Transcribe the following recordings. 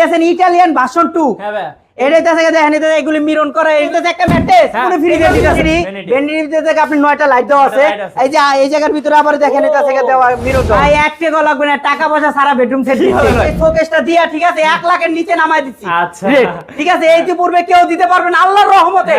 দেখেন ইটালিয়ান ভাষণ টু হ্যাঁ ভাই। এটা থেকে দেখেন এটা এগুলি মিরন করা এটা একটা ম্যাট্রেস। হ্যাঁ, পুরো ফ্রি দিয়ে দিতেছি। Vanity। থেকে আপনি নয়টা লাইট দেওয়া আছে। এই যে এই জায়গার ভিতরে আবার দেখেন এটা থেকে দেওয়া মিরন ভাই এক টাকা লাগবে না টাকা পয়সা সারা বেডরুম সেট দিচ্ছে। এই শোকেসটা দিয়া ঠিক আছে 1 লাখের নিচে নামাই দিচ্ছি। আচ্ছা। ঠিক আছে এই পূর্বে কেউ দিতে আল্লাহর রহমতে।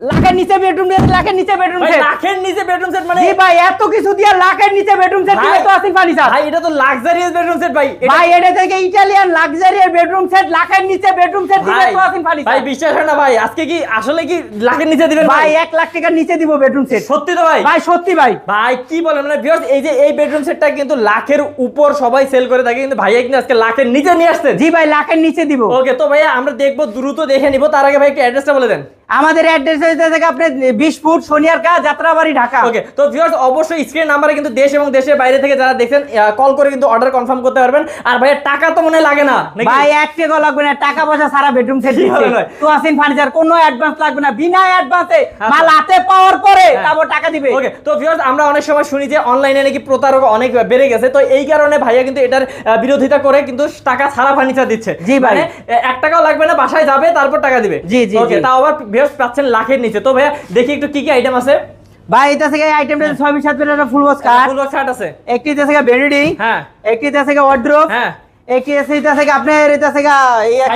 লাখের নিচে বেডরুম সেট লাখের নিচে বেডরুম ভাই সেট লাখের নিচে বেডরুম সেট মানে ভাই এত কিছু দিয়া লাখের নিচে বেডরুম সেট ভাই- তো আসিফ ফার্নিচার ভাই এটা তো লাক্সারিয়াস বেডরুম সেট ভাই। ভাই এটা থেকে ইটালিয়ান লাক্সারিয়ার বেডরুম সেট লাখের নিচে বেডরুম সেট ভাই তো আসিফ ফার্নিচার ভাই বিশ্বাস হয় না ভাই। আজকে কি আসলে কি লাখের নিচে দিবেন ভাই ভাই? এক লাখ টাকার নিচে দিব বেডরুম সেট সত্যি তো ভাই? ভাই সত্যি ভাই। ভাই কি বলেন? মানে ভিউয়ার্স এই যে এই বেডরুম সেটটা কিন্তু লাখের উপর সবাই সেল করে থাকে কিন্তু ভাইয়া কিন্তু আজকে লাখের নিচে নিয়ে আসছেন। জি ভাই লাখের নিচে দিব। ওকে তো ভাইয়া আমরা দেখব দ্রুত দেখে নিব। তার আগে ভাই একটু অ্যাড্রেসটা বলে দেন। আমাদের অ্যাড্রেস থেকে আপনি বিশ ফুট সোনিয়ারকা যাত্রাবাড়ি ঢাকা ওকে তো ভিউয়ার্স অবশ্যই স্ক্রিন নাম্বারে কিন্তু দেশ এবং দেশের বাইরে থেকে যারা দেখছেন কল করে কিন্তু অর্ডার কনফার্ম করতে পারবেন আর ভাইয়া টাকা তো মনে লাগে না ভাই এক টাকা লাগবে না টাকা পয়সা সারা বেডরুম সেট কি দিচ্ছে বলেন ভাই? তো আসিন ফার্নিচার কোনো অ্যাডভান্স লাগবে না বিনা অ্যাডভান্সে আচ্ছা। মাল হাতে পাওয়ার পরে হ্যাঁ। তারপর টাকা দিবে ওকে তো ভিউয়ার্স আমরা অনেক সময় শুনি যে অনলাইনে নাকি প্রতারক অনেক বেড়ে গেছে তো এই কারণে ভাইয়া কিন্তু এটার বিরোধিতা করে কিন্তু টাকা ছাড়া ফার্নিচার দিচ্ছে জি ভাই। মানে, এক টাকাও লাগবে না বাসায় যাবে তারপর টাকা দিবে জি, জি, জি। তাও আবার ভিউয়ার্স পাচ্ছেন লাখের নিচে। তো ভাইয়া দেখি একটু কি কি আইটেম আছে। ভাই এটা থেকে আইটেমটা ছয় বিশ সাত একটা full box cut full box cut আছে। একটি এটা থেকে বেরিডি হ্যাঁ। একটি এটা থেকে ওয়ার্ড্রোব হ্যাঁ। একটি এটা থেকে আপনার এটা থেকে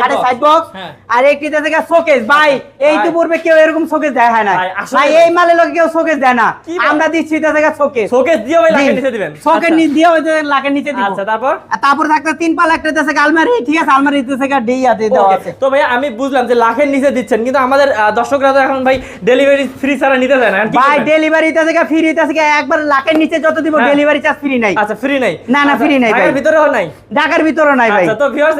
খাটে সাইড বক্স। আর একটি এটা থেকে শোকেস ভাই এই তো পূর্বে কেউ এরকম শোকেস দেয় না ভাই, আসলে ভাই ভাই। এই মালে লোক কেউ শোকেস দেয় না। আমরা দিচ্ছি এটা থেকে শোকেস শোকেস দিয়ে ভাই লাখের নিচে দিবেন। শোকের আচ্ছা। দিয়ে ওই লাখের নিচে দিব। আচ্ছা তারপর? তারপর থাকতে তিন পাল একটা আলমারি। ঠিক আছে আলমারি দেওয়া আছে। তো ভাই আমি বুঝলাম যে লাখের নিচে দিচ্ছেন কিন্তু আমাদের দর্শকরা তো এখন ভাই ডেলিভারি ফ্রি ছাড়া নিতে চায় না। ভাই? ডেলিভারি থেকে ফ্রি থেকে একবার লাখের নিচে যত দিব। ডেলিভারি চার্জ ফ্রি নাই। আচ্ছা ফ্রি নাই। না, না, আচ্ছা, free নাই ঢাকার। ভিতরেও নাই? ঢাকার ভিতরে নাই ভাই। আচ্ছা তো ভিউয়ার্স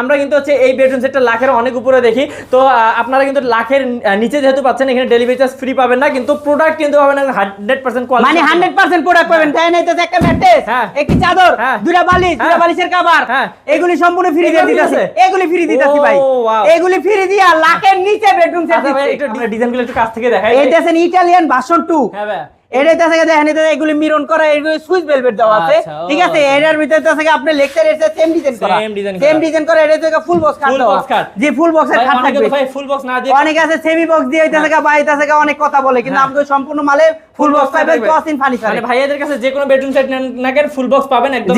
আমরা কিন্তু হচ্ছে এই বেডরুম সেটটা লাখের অনেক উপরে দেখি। তো আপনারা কিন্তু লাখের নিচে যেহেতু পাচ্ছেন এখানে ডেলিভারি চার্জ ফ্রি পাবেন না কিন্তু প্রোডাক্ট কিন্তু পাবেন হান্ড্রেড পার্সেন্ট কোয়ালিটি মানে হান্ড্রেড পার্সেন্ট প্রোডাক্ট পাবেন। তাই না এটা একটা ম্যাট্রেস। একটি চাদর হ্যাঁ। দুটা বালিশ দুটা হ্যাঁ। বালিশের কভার হ্যাঁ। এগুলি সম্পূর্ণ ফ্রি দিয়ে দিতেছে। এগুলি ফ্রি দিতেছি ভাই। এগুলি ফ্রি দিয়া লাখের নিচে বেডরুম সেট ভাই একটু ডিজাইনগুলো একটু কাছ থেকে দেখাই। এই দেখেন ইটালিয়ান ভার্সন 2 হ্যাঁ ভাই। এটা থেকে দেখেন এটা এগুলি মিরন করা এগুলি সুইচ ভেলভেট দেওয়া আছে। আচ্ছা, ঠিক আছে। এটার ভিতরে থেকে আপনি লেকচার এসে সেম ডিজাইন করা। Same সেম ডিজাইন করা। এটা থেকে ফুল বক্স দেওয়া। box ফুল বক্সের ভাই থাকবে। ফুল বক্স না দিয়ে অনেকে আছে সেমি বক্স দিয়ে এটা থেকে বা এটা থেকে অনেক কথা বলে কিন্তু হ্যাঁ। আমাদের সম্পূর্ণ মালে ফুল বক্স পাবেন থাকবে। ক্রস ইন ফার্নিচার মানে ভাইয়াদের কাছে যে কোনো বেডরুম সেট না কেন ফুল বক্স পাবেন একদম।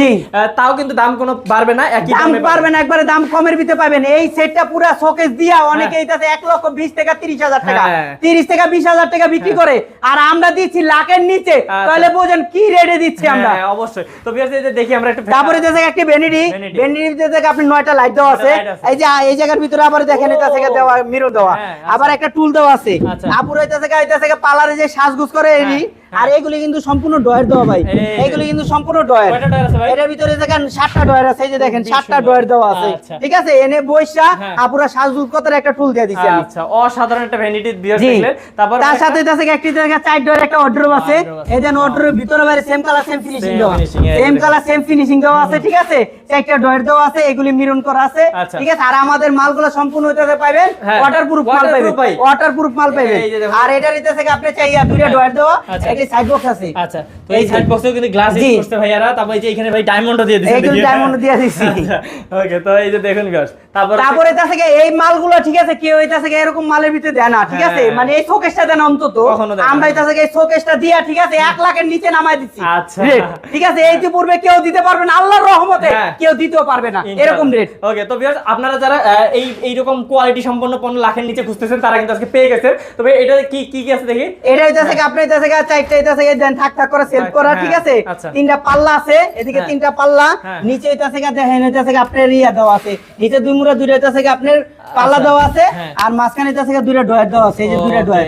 তাও কিন্তু দাম কোনো বাড়বে না একই দাম পারবেন একবারে দাম কমের ভিতরে পাবেন। এই সেটটা পুরো শোকেস দিয়া অনেকে এটাতে এক লক্ষ বিশ থেকে তিরিশ হাজার টাকা। হ্যাঁ। তিরিশ থেকে বিশ হাজার টাকা বিক্রি করে। আর আমরা দিচ্ছি লাখের নিচে। আচ্ছা। তাহলে বোঝেন কি রেটে দিচ্ছি আমরা। হ্যাঁ, অবশ্যই। তো ভিউয়ার্স এই যে দেখি আমরা একটু তারপরে যে জায়গায় একটি ভ্যানিটি। ভ্যানিটি থেকে আপনি নয়টা লাইট দেওয়া আছে। এই যে এই জায়গার ভিতরে আবার দেখেন এটা থেকে দেওয়া মিরর দেওয়া। হ্যাঁ, আচ্ছা। আবার একটা টুল দেওয়া আছে। আচ্ছা। আপুর এটা থেকে এটা থেকে পার্লারে যে সাজগুজ করে এনি হ্যাঁ। আর এগুলি কিন্তু সম্পূর্ণ ডয়ের দেওয়া ভাই। এগুলি কিন্তু সম্পূর্ণ ডয়ের ডয়ার এটার ভিতরে দেখেন সাতটা ডয়ের আছে এই যে দেখেন সাতটা। ডয়ের দেওয়া আছে। আচ্ছা। ঠিক আছে? এনে বইসা হ্যাঁ। আপুরা সাজগুজ করার একটা টুল দিয়ে দিচ্ছি আচ্ছা অসাধারণ একটা ভ্যানিটি জি। দেখলেন। তারপর তার সাথে এটা থেকে একটি জায়গা চার ডোর একটা ওয়ার্ড্রোব আছে। এই যে ওয়ার্ড্রোবের ভিতরে বাইরে সেম কালার সেম ফিনিশিং দেওয়া। সেম কালার সেম ফিনিশিং দেওয়া আছে ঠিক আছে? চারটা ডোর দেওয়া আছে এগুলি মিরন করা আছে। আচ্ছা। ঠিক আছে? আর আমাদের মালগুলো সম্পূর্ণ হইতে পাবেন হ্যাঁ। ওয়াটারপ্রুফ মাল পাবেন ভাই। ওয়াটারপ্রুফ মাল পাবেন। আর এটার ইতে থেকে আপনি চাইয়া দুইটা ডোর দেওয়া আচ্ছা। সাইড বক্স আছে। আচ্ছা তো এই সাইড বক্সেও কিন্তু গ্লাস ইউজ করতে ভাইয়ারা তারপর এই যে এখানে ভাই ডায়মন্ডও দিয়ে দিয়েছেন এইগুলো diamond দিয়ে দিছি। ওকে তো এই যে দেখুন ভিউয়ার্স তারপর তারপরে এটা থেকে এই মালগুলো ঠিক আছে? কেউ এটা থেকে এরকম মালের ভিতরে দেয় না ঠিক আছে? হ্যাঁ। মানে এই শোকেসটা দেন অন্তত। কখনো দেয় না। আমরা এটা থেকে এই শোকেসটা দিয়া ঠিক আছে? এক লাখের নিচে নামাই দিচ্ছি আচ্ছা। ঠিক আছে? এই যে পূর্বে কেউ দিতে পারবে না আল্লাহর রহমতে হ্যাঁ। কেউ দিতেও পারবে না। এরকম রেট ওকে তো ভিউয়ার্স আপনারা যারা এই এইরকম কোয়ালিটি সম্পন্ন পণ্য লাখের নিচে খুঁজতেছেন তারা কিন্তু আজকে পেয়ে গেছেন তবে এটা কি কি কি আছে দেখি? এটা এটা থেকে আপনি এটা থেকে চারটা এটা থেকে দেন থাক থাক করে সেভ করা হ্যাঁ, ঠিক আছে। তিনটা পাল্লা আছে এদিকে হ্যাঁ। তিনটা পাল্লা হ্যাঁ। নিচে এটা থেকে দেখেন এটা থেকে আপনার ইয়া দেওয়া আছে। নিচে দুই মুড়া দুইটা এটা থেকে আপনার পাল্লা দেওয়া আছে হ্যাঁ। আর মাঝখানে এটা থেকে দুইটা ডয়ার দেওয়া আছে এই যে দুইটা ডয়ার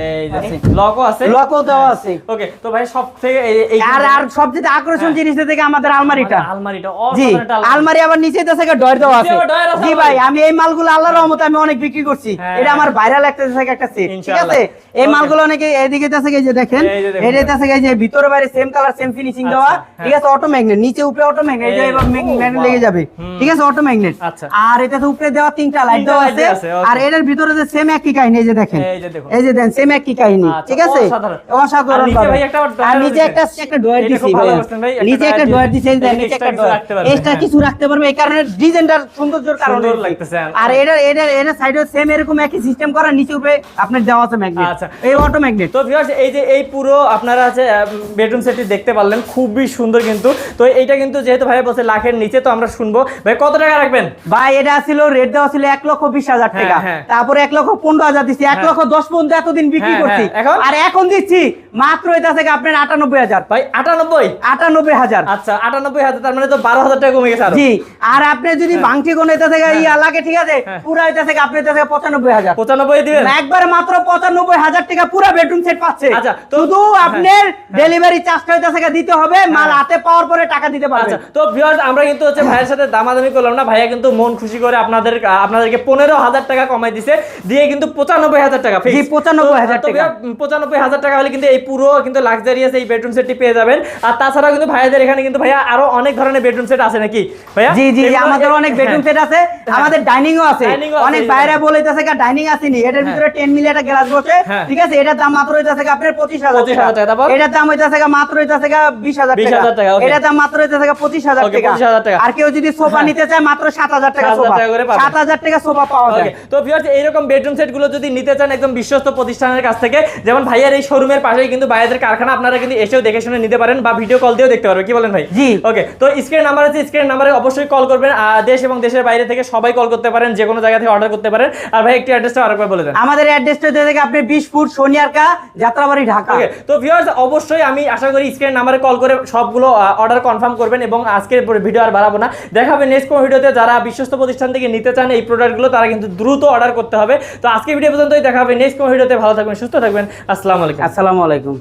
লকও আছে। লকও দেওয়া আছে। ওকে তো ভাই সব থেকে এই- এই আর আর সবচেয়ে আকর্ষণ জিনিস থেকে আমাদের আলমারিটা। আলমারিটা অসাধারণ আলমারি। আবার নিচে তো থেকে ডয়ার দেওয়া আছে। জি ভাই আমি এই মালগুলো আল্লাহর রহমতে আমি অনেক বিক্রি করছি। হ্যাঁ। এটা আমার ভাইরাল একটা থেকে একটা সেট ঠিক আছে? এই মালগুলো অনেকে এদিকে থেকে যে দেখুন। এটা এই যে ভিতরে বাইরে সেম কালার সেম ফিনিশিং দেওয়া আচ্ছা, ঠিক আছে অটো ম্যাগনেট নিচে উপরে অটো ম্যাগনেট এই, ম্যাগনেট লেগে যাবে ঠিক আছে অটো ম্যাগনেট আচ্ছা। আর এটাতে উপরে দেওয়া তিনটা লাইট দেওয়া আছে আছে, আর এটার ভিতরে যে সেম একই কাহিনী এই যে দেখেন। এই যে দেখুন। দেন সেম একই কাহিনী আচ্ছা, ঠিক আছে? অসাধারণ। আর নিচে ভাই একটা একটা ডয়ার দিছি খুব ভালো করছেন ভাই, নিচে একটা ডয়ার দিছি এই যে নিচে একটা ডয়ার এক্সট্রা হ্যাঁ। কিছু রাখতে পারবে এই কারণে ডিজাইনটার সৌন্দর্যের কারণে সুন্দর লাগতেছে। আর এটা এটা এটা সাইডে সেম এরকম একই সিস্টেম করা নিচে উপরে আপনার দেওয়া আছে ম্যাগনেট আচ্ছা। এই অটো ম্যাগনেট তো ভিউয়ার্স এই যে এই পুরো আপনারা আছে বেডরুম সেটটি দেখতে পারলেন খুবই সুন্দর কিন্তু। তো এইটা কিন্তু যেহেতু ভাই বলছে লাখের নিচে তো আমরা শুনব। ভাই কত টাকা রাখবেন? ভাই এটা ছিল রেট দেওয়া ছিল এক লক্ষ বিশ হাজার হ্যাঁ, টাকা। হ্যাঁ। তারপরে এক লক্ষ পনেরো হাজার দিচ্ছি। এক হ্যাঁ। লক্ষ দশ পর্যন্ত এতদিন বিক্রি করছি। আর এখন দিচ্ছি মাত্র এটা থেকে আপনার আটানব্বই হাজার। ভাই আটানব্বই? আটানব্বই হাজার। আচ্ছা আটানব্বই হাজার তার মানে তো বারো হাজার টাকা কমে গেছে জি আর আপনি যদি বাংটি কোন এটা থেকে ইয়া লাগে ঠিক আছে। পুরো এটা থেকে আপনি এটা থেকে পঁচানব্বই হাজার। পঁচানব্বই দিবেন? একবার মাত্র পঁচানব্বই হাজার টাকা পুরো বেডরুম সেট পাচ্ছে। আচ্ছা, তো- শুধু আপনার ডেলিভারি চার্জটা হইতে থেকে দিতে হবে মাল হাতে পাওয়ার পরে টাকা দিতে পারবেন আচ্ছা তো ভিউয়ার্স আমরা কিন্তু হচ্ছে ভাইয়ের সাথে দামাদামি করলাম না ভাইয়া কিন্তু মন খুশি করে আপনাদের আপনাদেরকে পনেরো হাজার টাকা কমাই দিছে দিয়ে কিন্তু পঁচানব্বই হাজার টাকা। জি, 95,000 তো- তো টাকা। পঁচানব্বই হাজার টাকা হলে কিন্তু এই পুরো কিন্তু লাক্সারিয়াস এই বেডরুম সেটটি পেয়ে যাবেন। আর তাছাড়াও কিন্তু ভাইয়াদের এখানে কিন্তু ভাইয়া আরও অনেক ধরনের বেডরুম সেট আছে নাকি? ভাইয়া? জি জি আমাদের অনেক বেডরুম সেট আছে আমাদের ডাইনিং ও আছে অনেক। বাইরে বলেছে ডাইনিং আসেনি এটার ভিতরে 10 মিলি একটা গ্লাস বসে হ্যাঁ। ঠিক আছে? এটার দাম মাত্র হইতাছে আপনার 25000 25,000 টাকা, তারপর? এটার দাম হইতাছে মাত্র হইতাছে 20000 20,000 টাকা, টাকা এটার দাম মাত্র হইতাছে 25000 টাকা। 25,000 টাকা। আর কেউ যদি সোফা। নিতে চায় মাত্র 7000 টাকা সোফা। টাকা করে পাবেন। 7000 টাকা সোফা পাওয়া যায়। তো ভিউয়ার্স এইরকম বেডরুম সেটগুলো যদি নিতে চান একদম বিশ্বস্ত প্রতিষ্ঠানের কাছ থেকে যেমন ভাইয়ার এই শোরুমের পাশেই কিন্তু ভাইয়াদের কারখানা আপনারা কিন্তু এসেও দেখে শুনে নিতে পারেন বা ভিডিও কল দিয়েও দেখতে পারবেন কি বলেন ভাই? জি। ওকে তো স্ক্রিন নাম্বার আছে স্ক্রিন নাম্বারে অবশ্যই কল করবেন। দেশ এবং দেশের বাইরে থেকে সবাই কল করতে পারেন যে কোনো জায়গা থেকে অর্ডার করতে পারেন। আর ভাই একটু অ্যাড্রেসটা আরেকবার বলে দেন। আমাদের অ্যাড্রেসটা হইতে থেকে আপনি 20 ফুট সোনিয়ারকা যাত্রাবাড়ি ঢাকা। ওকে তো ভিউয়ার্স অবশ্যই আমি আশা করি স্ক্রিনের নাম্বারে কল করে সবগুলো অর্ডার কনফার্ম করবেন এবং আজকের ভিডিও আর বাড়াবো না। দেখাবে নেক্সট কোনো ভিডিওতে যারা বিশ্বস্ত প্রতিষ্ঠান থেকে নিতে চান এই প্রোডাক্টগুলো তারা কিন্তু দ্রুত অর্ডার করতে হবে। তো আজকে ভিডিও পর্যন্তই, দেখাবে নেক্সট কোনো ভিডিওতে ভালো থাকবেন, সুস্থ থাকবেন। আসসালামু আলাইকুম। আসসালামু আলাইকুম।